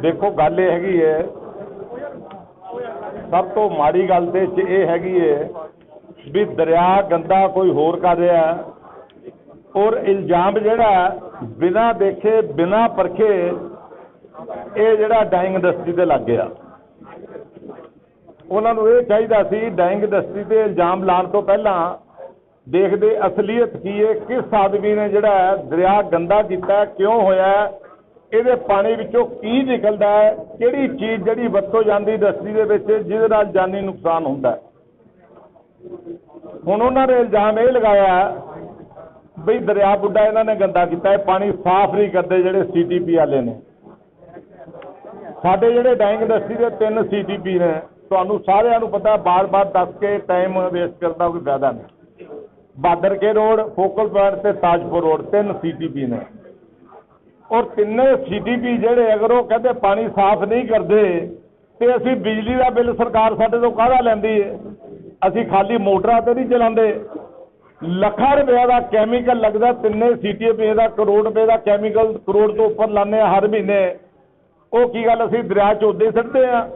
ਦੇਖੋ, ਗੱਲ ਇਹ ਹੈਗੀ ਹੈ, ਸਭ ਤੋਂ ਮਾੜੀ ਗੱਲ ਤੇ ਚ ਇਹ ਹੈਗੀ ਹੈ ਵੀ ਦਰਿਆ ਗੰਦਾ ਕੋਈ ਹੋਰ ਕਰ ਰਿਹਾ ਔਰ ਇਲਜ਼ਾਮ ਜਿਹੜਾ ਬਿਨਾਂ ਦੇਖੇ, ਬਿਨਾਂ ਪਰਖੇ ਇਹ ਜਿਹੜਾ ਡਾਈਂਗ ਇੰਡਸਟਰੀ ਤੇ ਲੱਗ ਗਿਆ। ਉਹਨਾਂ ਨੂੰ ਇਹ ਚਾਹੀਦਾ ਸੀ ਡਾਈਂਗ ਇੰਡਸਟਰੀ ਤੇ ਇਲਜ਼ਾਮ ਲਾਉਣ ਤੋਂ ਪਹਿਲਾਂ ਦੇਖਦੇ ਅਸਲੀਅਤ ਕੀ ਹੈ, ਕਿਸ ਆਦਮੀ ਨੇ ਜਿਹੜਾ ਦਰਿਆ ਗੰਦਾ ਕੀਤਾ, ਕਿਉਂ ਹੋਇਆ ਇਹਦੇ ਪਾਣੀ ਵਿੱਚੋਂ ਕੀ ਨਿਕਲਦਾ ਹੈ? ਕਿਹੜੀ ਚੀਜ਼ ਜਿਹੜੀ ਵਰਤੋਂ ਜਾਂਦੀ ਇੰਡਸਟਰੀ ਦੇ ਵਿੱਚ, ਜਿਹਦੇ ਨਾਲ ਜਾਨੀ ਨੁਕਸਾਨ ਹੁੰਦਾ ਹੈ? ਹੁਣ ਉਹਨਾਂ ਨੇ ਇਲਜ਼ਾਮ ਇਹ ਲਗਾਇਆ ਬਈ ਦਰਿਆ ਬੁੱਢਾ ਇਹਨਾਂ ਨੇ ਗੰਦਾ ਕੀਤਾ ਹੈ, ਪਾਣੀ ਸਾਫ਼ ਨਹੀਂ ਕਰਦੇ ਜਿਹੜੇ ਸੀਟੀਪੀ ਵਾਲੇ ਨੇ। ਸਾਡੇ ਜਿਹੜੇ ਡਾਈਂਗ ਇੰਡਸਟਰੀ ਦੇ ਤਿੰਨ ਸੀਟੀਪੀ ਨੇ, ਤੁਹਾਨੂੰ ਸਾਰਿਆਂ ਨੂੰ ਪਤਾ, ਬਾਰ-ਬਾਰ ਦੱਸ ਕੇ ਟਾਈਮ ਵੇਸਟ ਕਰਦਾ ਕੋਈ ਫਾਇਦਾ ਨਹੀਂ। Badar Ke road, focal point ਤੇ ਤਾਜਪੁਰ ਰੋਡ, ਤਿੰਨ ਸੀਟੀਪੀ ਨੇ। ਔਰ ਤਿੰਨੇ ਸੀਟੀਪੀ ਜਿਹੜੇ ਅਗਰ ਉਹ ਕਹਿੰਦੇ ਪਾਣੀ ਸਾਫ਼ ਨਹੀਂ ਕਰਦੇ, ਤੇ ਅਸੀਂ ਬਿਜਲੀ ਦਾ ਬਿੱਲ ਸਰਕਾਰ ਸਾਡੇ ਤੋਂ ਕਾਹਦਾ ਲੈਂਦੀ ਹੈ ਅਸੀਂ ਖਾਲੀ ਮੋਟਰਾਂ ਤੇ ਨਹੀਂ ਚਲਾਉਂਦੇ। ਲੱਖਾਂ ਰੁਪਏ ਦਾ ਕੈਮੀਕਲ ਲੱਗਦਾ, ਤਿੰਨੇ ਸੀਟੀਪੀ ਦਾ, ਕਰੋੜ ਰੁਪਏ ਦਾ ਕੈਮੀਕਲ ਕਰੋੜ ਤੋਂ ਉੱਪਰ ਲਾਉਂਦੇ ਆ ਹਰ ਮਹੀਨੇ। ਉਹ ਕੀ ਗੱਲ ਅਸੀਂ ਦਰਿਆ 'ਚ ਉੱਦੇ ਸਿੱਟਦੇ ਆ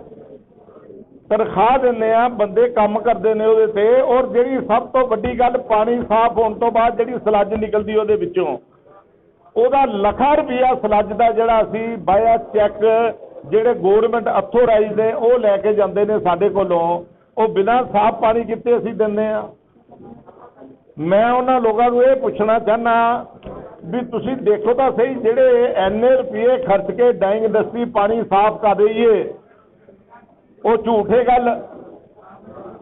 ਤਨਖਾਹ ਦਿੰਦੇ ਆ ਬੰਦੇ ਕੰਮ ਕਰਦੇ ਨੇ ਉਹਦੇ ਤੇ, ਔਰ ਜਿਹੜੀ ਸਭ ਤੋਂ ਵੱਡੀ ਗੱਲ ਪਾਣੀ ਸਾਫ਼ ਹੋਣ ਤੋਂ ਬਾਅਦ ਜਿਹੜੀ ਸਲੱਜ ਨਿਕਲਦੀ ਉਹਦੇ ਵਿੱਚੋਂ। ਉਹਦਾ ਲੱਖਾਂ ਰੁਪਈਆ ਸਲੱਜ ਦਾ ਜਿਹੜਾ ਅਸੀਂ ਬਾਇਆ ਚੈੱਕ ਜਿਹੜੇ ਗਵਰਨਮੈਂਟ ਅਥੋਰਾਈਜ਼ ਨੇ, ਉਹ ਲੈ ਕੇ ਜਾਂਦੇ ਨੇ ਸਾਡੇ ਕੋਲੋਂ। ਉਹ ਬਿਨਾਂ ਸਾਫ਼ ਪਾਣੀ ਕਿਤੇ ਅਸੀਂ ਦਿੰਦੇ ਆ ਮੈਂ ਉਹਨਾਂ ਲੋਕਾਂ ਨੂੰ ਇਹ ਪੁੱਛਣਾ ਚਾਹਨਾ ਵੀ ਤੁਸੀਂ ਦੇਖੋ ਤਾਂ ਸਹੀ, ਜਿਹੜੇ ਐਨੇ ਰੁਪਏ ਖਰਚ ਕੇ ਡਾਈਂਗ ਇੰਡਸਟਰੀ ਪਾਣੀ ਸਾਫ਼ ਕਰ ਰਹੀ ਏ, ਉਹ ਝੂਠੇ ਗੱਲ।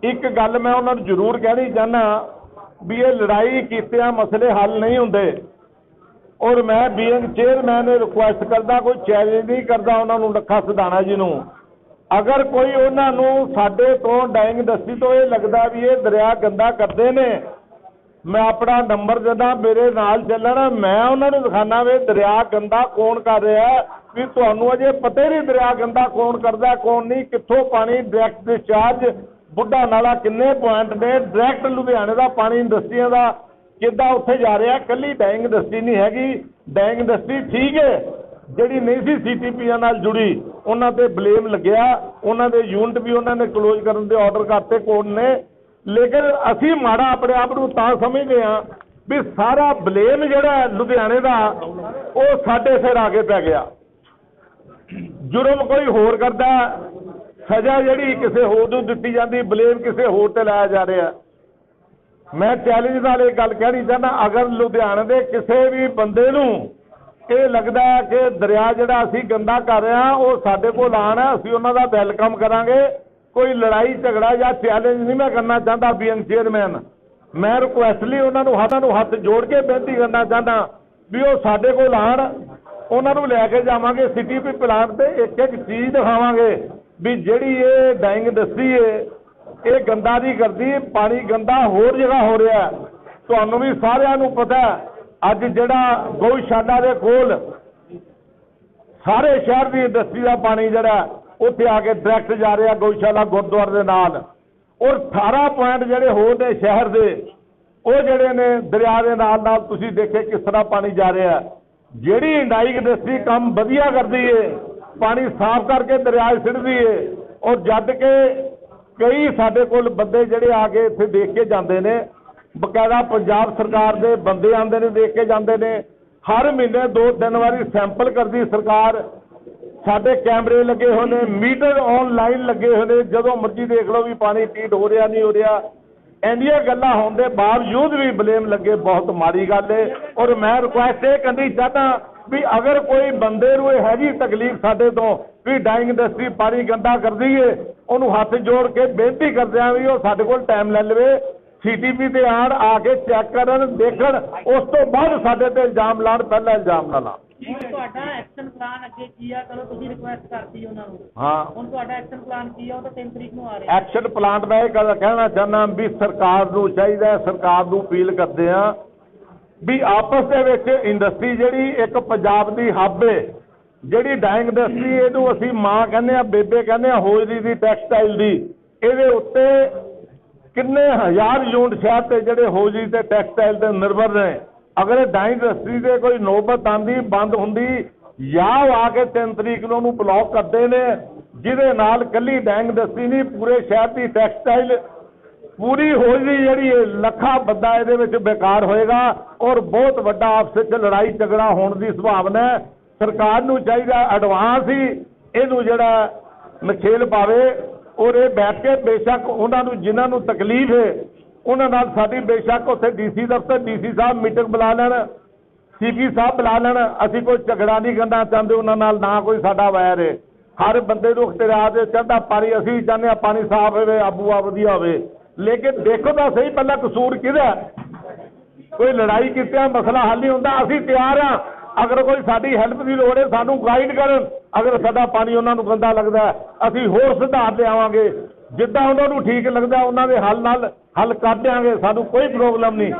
ਇੱਕ ਗੱਲ ਮੈਂ ਉਹਨਾਂ ਨੂੰ ਜ਼ਰੂਰ ਕਹਿਣੀ ਚਾਹਨਾ ਵੀ ਇਹ ਲੜਾਈ ਕੀਤਿਆਂ ਮਸਲੇ ਹੱਲ ਨਹੀਂ ਹੁੰਦੇ। ਔਰ ਮੈਂ ਬੀਇੰਗ ਚੇਅਰਮੈਨ ਇਹ ਰਿਕੁਐਸਟ ਕਰਦਾ, ਕੋਈ ਚੈਲੰਜ ਨਹੀਂ ਕਰਦਾ ਉਹਨਾਂ ਨੂੰ ਲੱਖਾ ਸਿਧਾਣਾ ਜੀ ਨੂੰ। ਅਗਰ ਕੋਈ ਉਹਨਾਂ ਨੂੰ ਸਾਡੇ ਤੋਂ ਡਾਇੰਗ ਇੰਡਸਟਰੀ ਤੋਂ ਇਹ ਲੱਗਦਾ ਵੀ ਇਹ ਦਰਿਆ ਗੰਦਾ ਕਰਦੇ ਨੇ। ਮੈਂ ਆਪਣਾ ਨੰਬਰ ਦਿੰਦਾ, ਮੇਰੇ ਨਾਲ ਚੱਲਣ, ਮੈਂ ਉਹਨਾਂ ਨੂੰ ਦਿਖਾਣਾ ਵੇ ਦਰਿਆ ਗੰਦਾ ਕੌਣ ਕਰ ਰਿਹਾ ਵੀ ਤੁਹਾਨੂੰ ਅਜੇ ਪਤਾ ਨਹੀਂ ਦਰਿਆ ਗੰਦਾ ਕੌਣ ਕਰਦਾ ਕੌਣ ਨਹੀਂ, ਕਿੱਥੋਂ ਪਾਣੀ ਡਾਇਰੈਕਟ ਡਿਸਚਾਰਜ ਬੁੱਢਾ ਨਾਲਾ ਕਿੰਨੇ ਪੁਆਇੰਟ ਨੇ ਡਾਇਰੈਕਟ ਲੁਧਿਆਣੇ ਦਾ ਪਾਣੀ ਇੰਡਸਟਰੀਆਂ ਦਾ ਕਿੱਦਾਂ ਉੱਥੇ ਜਾ ਰਿਹਾ, ਕੱਲੀ ਡੈਂਗ ਇੰਡਸਟਰੀ ਨਹੀਂ ਹੈਗੀ। ਡਾਈਂਗ ਇੰਡਸਟਰੀ ਠੀਕ ਹੈ, ਜਿਹੜੀ ਨਹੀਂ ਸੀ ਸੀਟੀਪੀਆਂ ਨਾਲ ਜੁੜੀ, ਉਹਨਾਂ ਤੇ ਬਲੇਮ ਲੱਗਿਆ। ਉਹਨਾਂ ਦੇ ਯੂਨਿਟ ਵੀ ਉਹਨਾਂ ਨੇ ਕਲੋਜ਼ ਕਰਨ ਦੇ ਆਰਡਰ ਕਰਤੇ, ਕੋਰਟ ਨੇ। ਲੇਕਿਨ ਅਸੀਂ ਮਾੜਾ ਆਪਣੇ ਆਪ ਨੂੰ ਤਾਂ ਸਮਝਦੇ ਹਾਂ ਵੀ ਸਾਰਾ ਬਲੇਮ ਜਿਹੜਾ ਲੁਧਿਆਣੇ ਦਾ, ਉਹ ਸਾਡੇ ਸਿਰ ਆ ਕੇ ਪੈ ਗਿਆ। ਜੁਰਮ ਕੋਈ ਹੋਰ ਕਰਦਾ, ਸਜ਼ਾ ਜਿਹੜੀ ਕਿਸੇ ਹੋਰ ਨੂੰ ਦਿੱਤੀ ਜਾਂਦੀ ਬਲੇਮ ਕਿਸੇ ਹੋਰ ਤੇ ਲਾਇਆ ਜਾ ਰਿਹਾ। ਮੈਂ ਚੈਲੰਜ ਨਾਲ ਇਹ ਗੱਲ ਕਹਿਣੀ ਚਾਹੁੰਦਾ, ਅਗਰ ਲੁਧਿਆਣੇ ਦੇ ਕਿਸੇ ਵੀ ਬੰਦੇ ਨੂੰ ਇਹ ਲੱਗਦਾ ਹੈ ਕਿ ਦਰਿਆ ਜਿਹੜਾ ਅਸੀਂ ਗੰਦਾ ਕਰ ਰਹੇ ਹਾਂ, ਉਹ ਸਾਡੇ ਕੋਲ ਆਣ ਅਸੀਂ ਉਹਨਾਂ ਦਾ ਵੈਲਕਮ ਕਰਾਂਗੇ। ਕੋਈ ਲੜਾਈ ਝਗੜਾ ਜਾਂ ਚੈਲੰਜ ਨਹੀਂ ਮੈਂ ਕਰਨਾ ਚਾਹੁੰਦਾ ਬੀਐਨ ਚੇਅਰਮੈਨ ਮੈਂ ਰਿਕੁਐਸਟਲੀ ਉਹਨਾਂ ਨੂੰ ਹੱਥਾਂ ਨੂੰ ਹੱਥ ਜੋੜ ਕੇ ਬੇਨਤੀ ਕਰਨਾ ਚਾਹੁੰਦਾ ਵੀ ਉਹ ਸਾਡੇ ਕੋਲ ਆਣ ਉਹਨਾਂ ਨੂੰ ਲੈ ਕੇ ਜਾਵਾਂਗੇ ਸਿਟੀ ਪੀ ਪਲਾਂਟ ਤੇ ਇੱਕ ਇੱਕ ਚੀਜ਼ ਦਿਖਾਵਾਂਗੇ ਵੀ ਜਿਹੜੀ ਇਹ ਡਾਈਂਗ ਇੰਡਸਟਰੀ ਹੈ ਇਹ ਗੰਦਾ ਦੀ ਕਰਦੀ, ਪਾਣੀ ਗੰਦਾ ਹੋਰ ਜਗ੍ਹਾ ਹੋ ਰਿਹਾ ਤੁਹਾਨੂੰ ਵੀ ਸਾਰਿਆਂ ਨੂੰ ਪਤਾ ਅੱਜ ਜਿਹੜਾ ਗਊਸ਼ਾਲਾ ਦੇ ਕੋਲ ਸਾਰੇ ਸ਼ਹਿਰ ਦੀ ਇੰਡਸਟਰੀ ਦਾ ਪਾਣੀ ਜਿਹੜਾ ਉੱਥੇ ਆ ਕੇ ਡਾਇਰੈਕਟ ਜਾ ਰਿਹਾ, ਗਊਸ਼ਾਲਾ ਗੁਰਦੁਆਰੇ ਦੇ ਨਾਲ। ਔਰ 18 ਪੁਆਇੰਟ ਜਿਹੜੇ ਹੋਰ ਨੇ ਸ਼ਹਿਰ ਦੇ, ਉਹ ਜਿਹੜੇ ਨੇ ਦਰਿਆ ਦੇ ਨਾਲ ਨਾਲ ਤੁਸੀਂ ਦੇਖੇ ਕਿਸ ਤਰ੍ਹਾਂ ਪਾਣੀ ਜਾ ਰਿਹਾ ਜਿਹੜੀ ਇੰਡਾਈਕ ਇੰਡਸਟਰੀ ਕੰਮ ਵਧੀਆ ਕਰਦੀ ਏ, ਪਾਣੀ ਸਾਫ਼ ਕਰਕੇ ਦਰਿਆ ਸਿੱਟਦੀ ਏ, ਔਰ ਜਦ ਕਿ ਕਈ ਸਾਡੇ ਕੋਲ ਬੰਦੇ ਜਿਹੜੇ ਆ ਕੇ ਇੱਥੇ ਦੇਖ ਕੇ ਜਾਂਦੇ ਨੇ। ਬਕਾਇਦਾ ਪੰਜਾਬ ਸਰਕਾਰ ਦੇ ਬੰਦੇ ਆਉਂਦੇ ਨੇ, ਦੇਖ ਕੇ ਜਾਂਦੇ ਨੇ। ਹਰ ਮਹੀਨੇ ਦੋ ਤਿੰਨ ਵਾਰੀ ਸੈਂਪਲ ਕਰਦੀ ਸਰਕਾਰ। ਸਾਡੇ ਕੈਮਰੇ ਲੱਗੇ ਹੋਏ ਨੇ, ਮੀਟਰ ਆਨਲਾਈਨ ਲੱਗੇ ਹੋਏ ਨੇ। ਜਦੋਂ ਮਰਜ਼ੀ ਦੇਖ ਲਓ ਵੀ ਪਾਣੀ ਟੀਟ ਹੋ ਰਿਹਾ, ਨਹੀਂ ਹੋ ਰਿਹਾ। ਇੰਨੀਆਂ ਗੱਲਾਂ ਹੋਣ ਦੇ ਬਾਵਜੂਦ ਵੀ ਬਲੇਮ ਲੱਗੇ, ਬਹੁਤ ਮਾੜੀ ਗੱਲ ਏ। ਔਰ ਮੈਂ ਰਿਕੁਐਸਟ ਇਹ ਕਰਨੀ ਚਾਹਤਾ ਵੀ ਅਗਰ ਕੋਈ ਬੰਦੇ ਨੂੰ ਇਹ ਹੈਗੀ ਤਕਲੀਫ ਸਾਡੇ ਤੋਂ ਵੀ ਡਾਈਂਗ ਇੰਡਸਟਰੀ ਪਾਣੀ ਗੰਦਾ ਕਰਦੀ ਏ ਉਹਨੂੰ ਹੱਥ ਜੋੜ ਕੇ ਬੇਨਤੀ ਕਰਦੇ ਆ ਵੀ ਉਹ ਸਾਡੇ ਕੋਲ ਟਾਈਮ ਲੈ ਲਵੇ ਸੀਟੀਪੀ ਤੇ ਆਣ ਆ ਕੇ ਚੈੱਕ ਕਰਨ ਦੇਖਣ ਉਸ ਤੋਂ ਬਾਅਦ ਸਾਡੇ ਤੇ ਇਲਜ਼ਾਮ ਲਾਉਣ ਪਹਿਲਾਂ ਇਲਜ਼ਾਮ ਨਾ ਹੁਣ ਤੁਹਾਡਾ ਐਕਸ਼ਨ ਪਲਾਨ ਅੱਗੇ ਕੀ ਆ? ਚਲੋ ਤੁਸੀਂ ਰਿਕੁਐਸਟ ਕਰਤੀ ਉਹਨਾਂ ਨੂੰ। ਹਾਂ। ਹੁਣ ਤੁਹਾਡਾ ਐਕਸ਼ਨ ਪਲਾਨ ਕੀ ਆ? ਉਹ ਤਾਂ 3 ਤਰੀਕ ਨੂੰ ਆ ਰਿਹਾ। ਐਕਸ਼ਨ ਪਲਾਂਟ ਮੈਂ ਇਹ ਗੱਲ ਕਹਿਣਾ ਚਾਹੁੰਦਾ ਵੀ ਸਰਕਾਰ ਨੂੰ ਚਾਹੀਦਾ ਸਰਕਾਰ ਨੂੰ ਅਪੀਲ ਕਰਦੇ ਆ ਵੀ ਆਪਸ ਦੇ ਵਿੱਚ ਇੰਡਸਟਰੀ ਜਿਹੜੀ ਇੱਕ ਪੰਜਾਬ ਦੀ ਹੱਬ ਹੈ ਜਿਹੜੀ ਡਾਇੰਗ ਇੰਡਸਟਰੀ ਇਹਨੂੰ ਅਸੀਂ ਮਾਂ ਕਹਿੰਦੇ ਆ ਬੇਬੇ ਕਹਿੰਦੇ ਆ ਹੋਜਰੀ ਦੀ ਟੈਕਸਟਾਈਲ ਦੀ। ਇਹਦੇ ਉੱਤੇ ਕਿੰਨੇ ਹਜ਼ਾਰ ਯੂਨਿਟ ਸ਼ਹਿਰ ਤੇ ਜਿਹੜੇ ਹੋਜਰੀ ਤੇ ਟੈਕਸਟਾਈਲ ਤੇ ਨਿਰਭਰ ਨੇ। ਅਗਰ ਇਹ ਡਾਈਂਗ ਇੰਡਸਟਰੀ ਤੇ ਕੋਈ ਨੌਬਤ ਆਂਦੀ, ਬੰਦ ਹੁੰਦੀ ਜਾਂ ਉਹ ਆ ਕੇ 3 ਤਰੀਕ ਨੂੰ ਉਹਨੂੰ ਬਲੌਕ ਕਰਦੇ ਨੇ, ਜਿਹਦੇ ਨਾਲ ਕੱਲੀ ਡਾਇੰਗ ਇੰਡਸਟਰੀ ਨਹੀਂ, ਪੂਰੇ ਸ਼ਹਿਰ ਦੀ ਟੈਕਸਟਾਈਲ ਪੂਰੀ ਹੋਲੀ ਜਿਹੜੀ ਇਹ ਲੱਖਾਂ ਬੰਦਾ ਇਹਦੇ ਵਿੱਚ ਬੇਕਾਰ ਹੋਏਗਾ ਔਰ ਬਹੁਤ ਵੱਡਾ ਆਪਸ ਵਿੱਚ ਲੜਾਈ ਝਗੜਾ ਹੋਣ ਦੀ ਸੰਭਾਵਨਾ ਹੈ। ਸਰਕਾਰ ਨੂੰ ਚਾਹੀਦਾ ਐਡਵਾਂਸ ਹੀ ਇਹਨੂੰ ਜਿਹੜਾ ਨਖੇਲ ਪਾਵੇ ਔਰ ਇਹ ਬੈਠ ਕੇ ਬੇਸ਼ੱਕ ਉਹਨਾਂ ਨੂੰ ਜਿਨ੍ਹਾਂ ਨੂੰ ਤਕਲੀਫ ਹੈ, ਉਹਨਾਂ ਨਾਲ ਸਾਡੀ ਬੇਸ਼ੱਕ ਉੱਥੇ ਡੀਸੀ ਦਫ਼ਤਰ ਡੀਸੀ ਸਾਹਿਬ ਮੀਟਿੰਗ ਬੁਲਾ ਲੈਣ ਸੀਪੀ ਸਾਹਿਬ ਬੁਲਾ ਲੈਣ। ਅਸੀਂ ਕੋਈ ਝਗੜਾ ਨਹੀਂ ਕਰਨਾ ਚਾਹੁੰਦੇ, ਉਹਨਾਂ ਨਾਲ ਨਾ ਕੋਈ ਸਾਡਾ ਵੈਰ ਹੈ। ਹਰ ਬੰਦੇ ਨੂੰ ਇਖਤਿਆਰ ਦੇ ਚੜ੍ਹਦਾ ਪਾਣੀ ਅਸੀਂ ਚਾਹੁੰਦੇ ਹਾਂ, ਪਾਣੀ ਸਾਫ਼ ਹੋਵੇ ਆਬੂਆ ਵਧੀਆ ਹੋਵੇ। ਲੇਕਿਨ ਦੇਖੋ ਤਾਂ ਸਹੀ ਪਹਿਲਾਂ ਕਸੂਰ ਕਿਹਦਾ ਕੋਈ ਲੜਾਈ ਕੀਤਿਆਂ ਮਸਲਾ ਹੱਲ ਨਹੀਂ ਹੁੰਦਾ, ਅਸੀਂ ਤਿਆਰ ਹਾਂ। ਅਗਰ ਕੋਈ ਸਾਡੀ ਹੈਲਪ ਦੀ ਲੋੜ ਹੈ, ਸਾਨੂੰ ਗਾਈਡ ਕਰਨ। ਅਗਰ ਸਾਡਾ ਪਾਣੀ ਉਹਨਾਂ ਨੂੰ ਗੰਦਾ ਲੱਗਦਾ ਅਸੀਂ ਹੋਰ ਸੁਧਾਰ ਲਿਆਵਾਂਗੇ। ਜਿੱਦਾਂ ਉਹਨਾਂ ਨੂੰ ਠੀਕ ਲੱਗਦਾ, ਉਹਨਾਂ ਦੇ ਹੱਲ ਨਾਲ ਹੱਲ ਕਰ ਦਿਆਂਗੇ, ਸਾਨੂੰ ਕੋਈ ਪ੍ਰੋਬਲਮ ਨਹੀਂ।